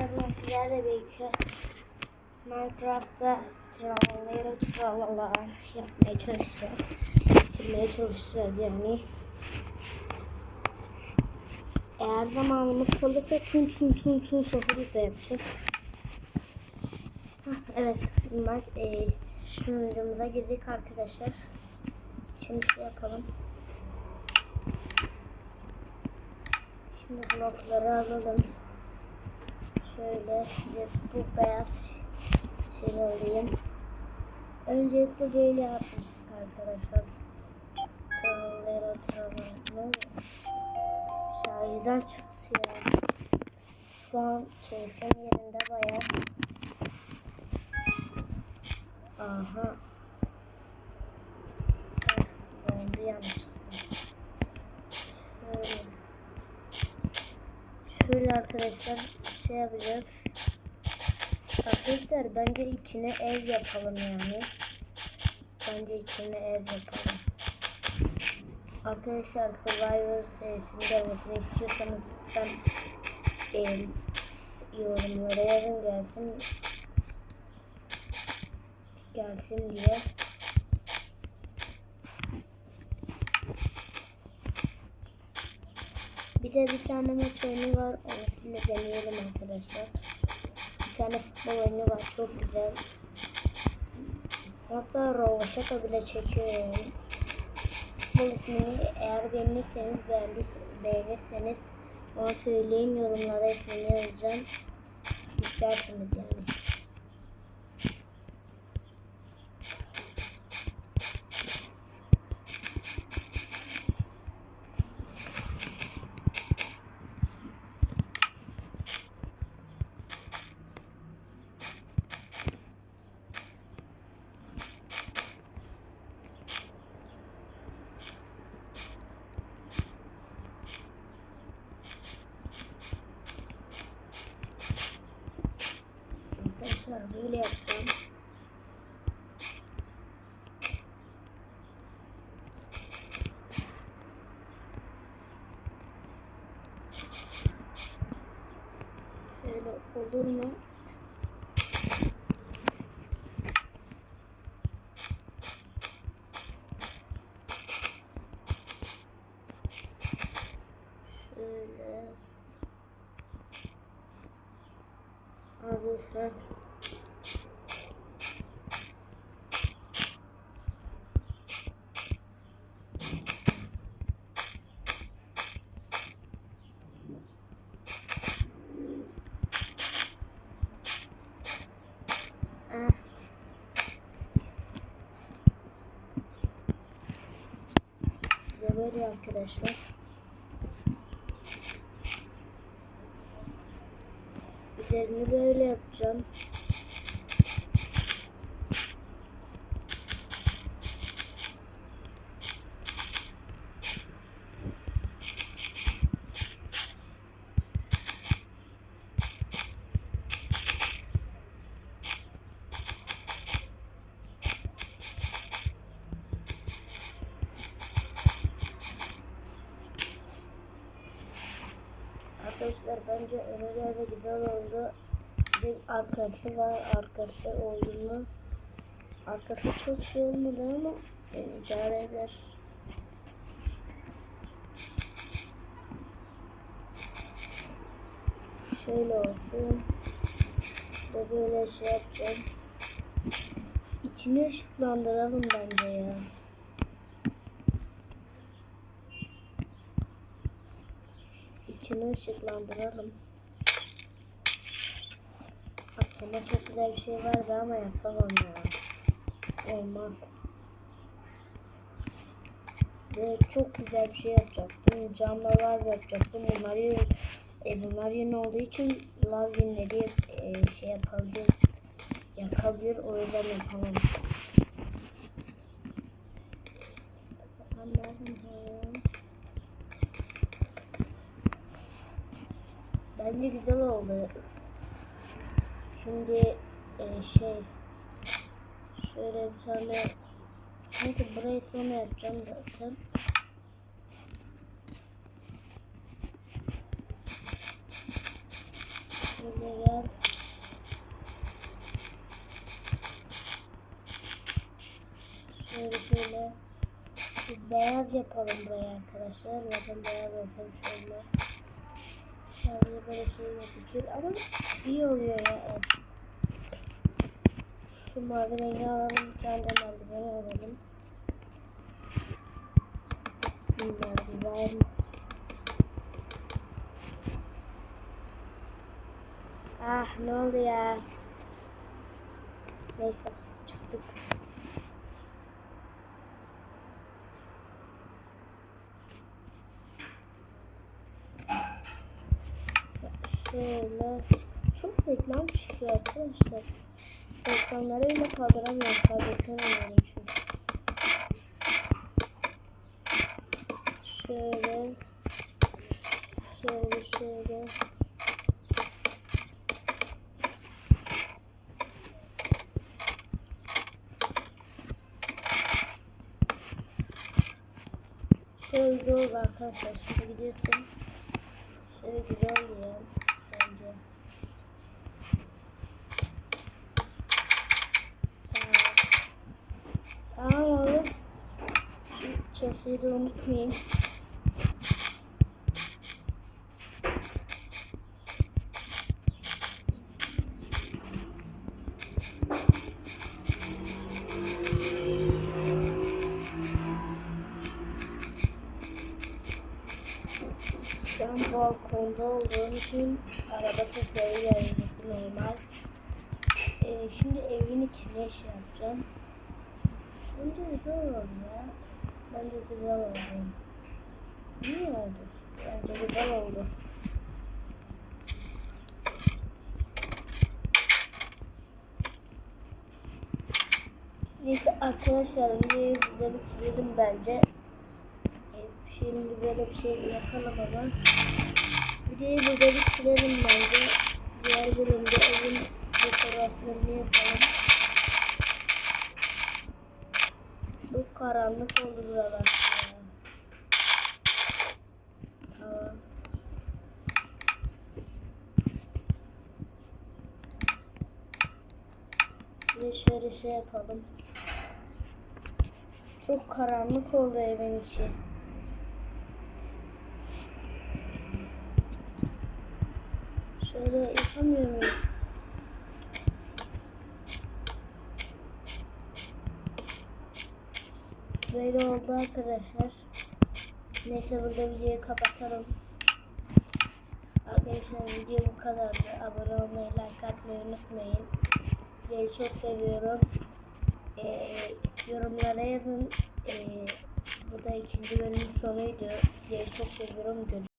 bugün sizlerle birlikte Minecraft'ta tralala tralala yapmaya çalışacağız. Bitirmeye çalışacağız yani. Eğer zamanımız kalırsa tüm tüm tüm tüm sofrayı da yapacağız. Hah, evet, bak e, sunucumuza girdik arkadaşlar. Şimdi şey yapalım. Şimdi blokları alalım. Şöyle bu beyaz şey alayım. Öncelikle böyle yapmıştık arkadaşlar. Tralala tralala. Şarjdan çıktı ya. Şu an keyfim yerinde bayağı. Aha. Heh, oldu yanlışlıkla. Şöyle. Şöyle arkadaşlar şey yapacağız. Arkadaşlar bence içine ev yapalım yani. Bence içine ev yapalım. Arkadaşlar Survivor serisinin gelmesini istiyorsanız lütfen e, yorumlara yazın gelsin gelsin diye. Bir de bir tane maç oyunu var. Onu sizinle deneyelim arkadaşlar. Tane futbol oyunu var. Çok güzel. Hatta Rovaşaka bile çekiyor yani. Futbol ismini eğer beğenirseniz beğenirseniz bana söyleyin yorumlara ismini yazacağım. İsterseniz yani. Arkadaşlar böyle yapacağım. Şöyle olur mu? Şöyle. Heh. Ah. Böyle arkadaşlar. Üzerini böyle yapacağım. Arkadaşlar bence Ömer ve güzel oldu. Bir arkası var. Arkası olduğunu. Arkası çok şey olmadı ama yani idare eder. Şöyle olsun. Ve böyle şey yapacağım. İçini ışıklandıralım bence ya. İçini ışıklandıralım. Aklıma çok güzel bir şey vardı ama yapamam ya. Olmaz. Ve çok güzel bir şey yapacaktım. Camla lav yapacaktım. Bunlar yeni, e, bunlar yeni olduğu için lav yünleri e, şey yapabilir. Yakabilir. O yüzden yapamam. Anladım. Bence güzel oldu. Şimdi e, şey şöyle bir tane neyse burayı sonra yapacağım zaten. Şöyle gel. Şöyle şöyle. Beyaz yapalım buraya arkadaşlar. Zaten beyaz olsa bir şey olmaz. Sadece böyle şey yapıyor ama iyi oluyor ya. Evet. Şu mavi rengi alalım. Bir tane de merdiven alalım. Bir merdiven. Ah ne oldu ya? Neyse çıktık. Şöyle çok reklam çıkıyor arkadaşlar. Reklamları bile kaldıramıyorum. Oynuyorum çünkü. Şöyle şöyle şöyle Şöyle oldu arkadaşlar. Şimdi gidiyorsun. Şöyle güzel oluyor bence. Tamam. Tamam oğlum. Şu çeşidi unutmayayım. An balkonda olduğum için araba sesleri gelmesi normal. Ee, şimdi evin içine şey yapacağım. Bence güzel oldu ya. Bence güzel oldu. İyi oldu. Bence güzel oldu. Neyse arkadaşlar videoyu güzel bitirelim bence. Şimdi böyle bir şey yapalım ama. Videoyu burada bitirelim bence. Diğer bölümde evin dekorasyonunu yapalım. Çok karanlık oldu buralar. Tamam. De şöyle şey yapalım. Çok karanlık oldu evin içi. Şöyle yapamıyor muyuz? Böyle oldu arkadaşlar. Neyse burada videoyu kapatalım. Arkadaşlar video bu kadardı. Abone olmayı, like atmayı unutmayın. Sizleri çok seviyorum. Ee, yorumlara yazın. Ee, bu da ikinci bölümün sonuydu. Sizleri çok seviyorum. Görüşürüz.